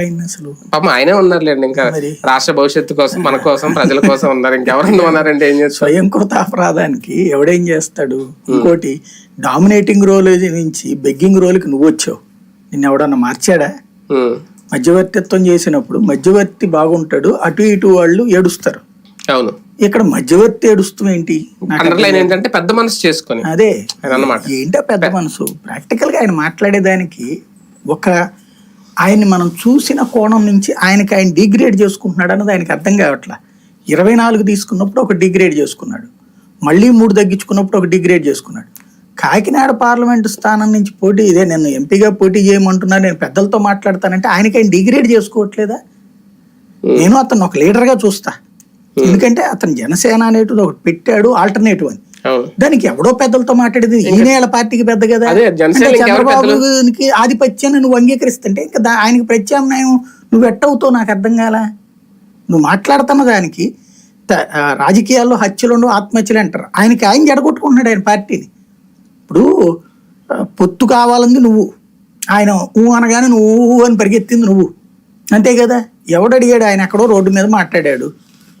ఆయన అసలు. పాపం ఆయనే ఉన్నారులేండి ఇంకా. రాష్ట్ర భవిష్యత్తు కోసం మన కోసం ప్రజల కోసం ఉన్నారు. ఇంకెవరన్నా ఉన్నారంటే ఏం చేస్తారు? స్వయం కృత అపరాధానికి ఎవడేం చేస్తాడు? ఇంకోటి డామినేటింగ్ రోల్ నుంచి బెగ్గింగ్ రోల్కి నువ్వు వచ్చావు. నిన్ను ఎవడన్నా మార్చాడా? మధ్యవర్తిత్వం చేసినప్పుడు మధ్యవర్తి బాగుంటాడు అటు ఇటు వాళ్ళు ఏడుస్తారు. అవును. ఇక్కడ మధ్యవర్తి ఏడుస్తాం ఏంటి? అండర్లైన్ ఏంటంటే పెద్ద మనసు చేసుకొని. అదే. ఏంటో పెద్ద మనసు. ప్రాక్టికల్గా ఆయన మాట్లాడేదానికి ఒక ఆయన్ని మనం చూసిన కోణం నుంచి ఆయనకి ఆయన డిగ్రేడ్ చేసుకుంటున్నాడు అన్నది ఆయనకి అర్థం కావట్లా. ఇరవై నాలుగు తీసుకున్నప్పుడు ఒక డిగ్రేడ్ చేసుకున్నాడు. మళ్ళీ మూడు తగ్గించుకున్నప్పుడు ఒక డిగ్రేడ్ చేసుకున్నాడు. కాకినాడ పార్లమెంటు స్థానం నుంచి పోటీ ఇదే నేను ఎంపీగా పోటీ చేయమంటున్నా నేను పెద్దలతో మాట్లాడతానంటే ఆయనకి ఆయన డిగ్రేడ్ చేసుకోవట్లేదా? నేను అతను ఒక లీడర్గా చూస్తా. ఎందుకంటే అతను జనసేన అనేటిది ఒకటి పెట్టాడు ఆల్టర్నేటివ్ అని. దానికి ఎవడో పెద్దలతో మాట్లాడేది ఈయన పార్టీకి పెద్ద కదా. చంద్రబాబుకి ఆధిపత్యాన్ని నువ్వు అంగీకరిస్తుంటే ఇంకా ఆయనకి ప్రత్యామ్నాయం నువ్వు ఎట్టవుతావు నాకు అర్థం కాల. నువ్వు మాట్లాడుతున్న దానికి రాజకీయాల్లో హత్యలు ఉండవు ఆత్మహత్యలు అంటారు. ఆయనకి ఆయన జడగొట్టుకుంటున్నాడు ఆయన పార్టీని. ఇప్పుడు పొత్తు కావాలంది నువ్వు. ఆయన ఊ అనగానే నువ్వు ఊ అని పరిగెత్తింది నువ్వు. అంతే కదా? ఎవడు అడిగాడు ఆయన ఎక్కడో రోడ్డు మీద మాట్లాడాడు.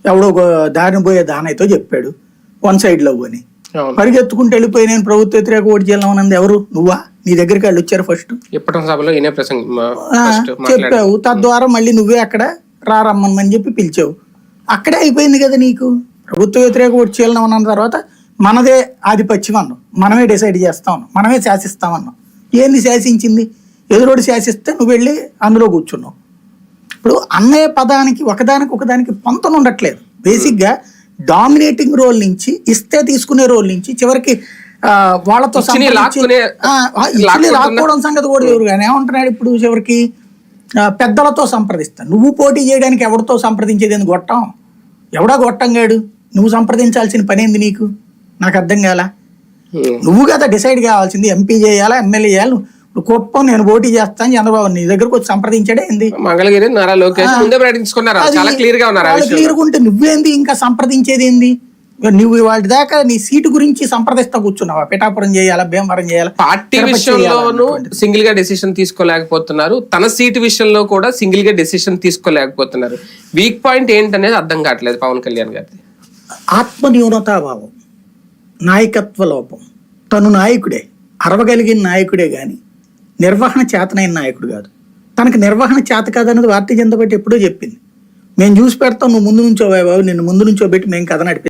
ఎవడో దారిని పోయే దానైతో చెప్పాడు. వన్ సైడ్ లవ్ అని. పరిగెత్తుకుంటూ వెళ్ళిపోయి నేను ప్రభుత్వ వ్యతిరేక ఓటు చేయాలన్నది ఎవరు? నువ్వా? నీ దగ్గరికి వాళ్ళు వచ్చారు ఫస్ట్ ఇప్పటి సభలో చెప్పావు. తద్వారా మళ్ళీ నువ్వే అక్కడ రారమ్మని చెప్పి పిలిచావు. అక్కడే అయిపోయింది కదా నీకు? ప్రభుత్వ వ్యతిరేక ఓటు చేయాలన్న తర్వాత మనదే ఆధిపత్యం అన్నాం మనమే డిసైడ్ చేస్తాం అన్నాం మనమే శాసిస్తామన్నాం ఏంది శాసించింది? ఎదురోడు శాసిస్తే నువ్వు వెళ్ళి అందులో కూర్చున్నావు. ఇప్పుడు అన్నయ్య పదానికి ఒకదానికి ఒకదానికి పొంతన ఉండట్లేదు. బేసిక్గా డామినేటింగ్ రోల్ నుంచి ఇస్తే తీసుకునే రోల్ నుంచి చివరికి వాళ్ళతో లాక్కోవడం సంగతి కూడా ఎవరు కానీ ఏమంటున్నాడు ఇప్పుడు చివరికి? పెద్దలతో సంప్రదిస్తా. నువ్వు పోటీ చేయడానికి ఎవరితో సంప్రదించేది ఎందుకు గొట్టం. ఎవడా గొట్టంగాడు? నువ్వు సంప్రదించాల్సిన పని ఏంది నీకు? నాకు అర్థం కాల? నువ్వు కదా డిసైడ్ కావాల్సింది. ఎంపీ చేయాలా? ఎమ్మెల్యే చేయాలి? కుప్పం నేను పోటీ చేస్తాను చంద్రబాబు నీ దగ్గరకు వచ్చి సంప్రదించాడే ఏంది? మంగళగిరి నారా లోకేష్ ముందే ప్రకటించుకున్నారు? చాలా క్లియర్గా ఉన్నారు విషయంలో. క్లియర్గా ఉంటే నువ్వేంది ఇంకా సంప్రదించేది ఏంది? నువ్వు వాటి దాకా నీ సీటు గురించి సంప్రదిస్తా కూర్చున్నావా? పిఠాపురం చేయాలా భీమవరం చేయాలా? పార్టీ విషయంలోనూ. సింగిల్గా డెసిషన్ తీసుకోలేకపోతున్నారు. తన సీటు విషయంలో కూడా సింగిల్గా డెసిషన్ తీసుకోలేకపోతున్నారు. వీక్ పాయింట్ ఏంటనేది అర్థం కావట్లేదు పవన్ కళ్యాణ్ గారిది. ఆత్మ న్యూనతాభావం నాయకత్వ లోపం. తను నాయకుడే అరవగలిగిన నాయకుడే కానీ నిర్వహణ చేతనైన నాయకుడు కాదు. తనకు నిర్వహణ చేత కాదన్నది భారతీయ జనతా పార్టీ ఎప్పుడో చెప్పింది. మేము చూసి పెడతాం నువ్వు ముందు నుంచో బాబు నిన్ను ముందు నుంచో పెట్టి మేము కథ నడిపి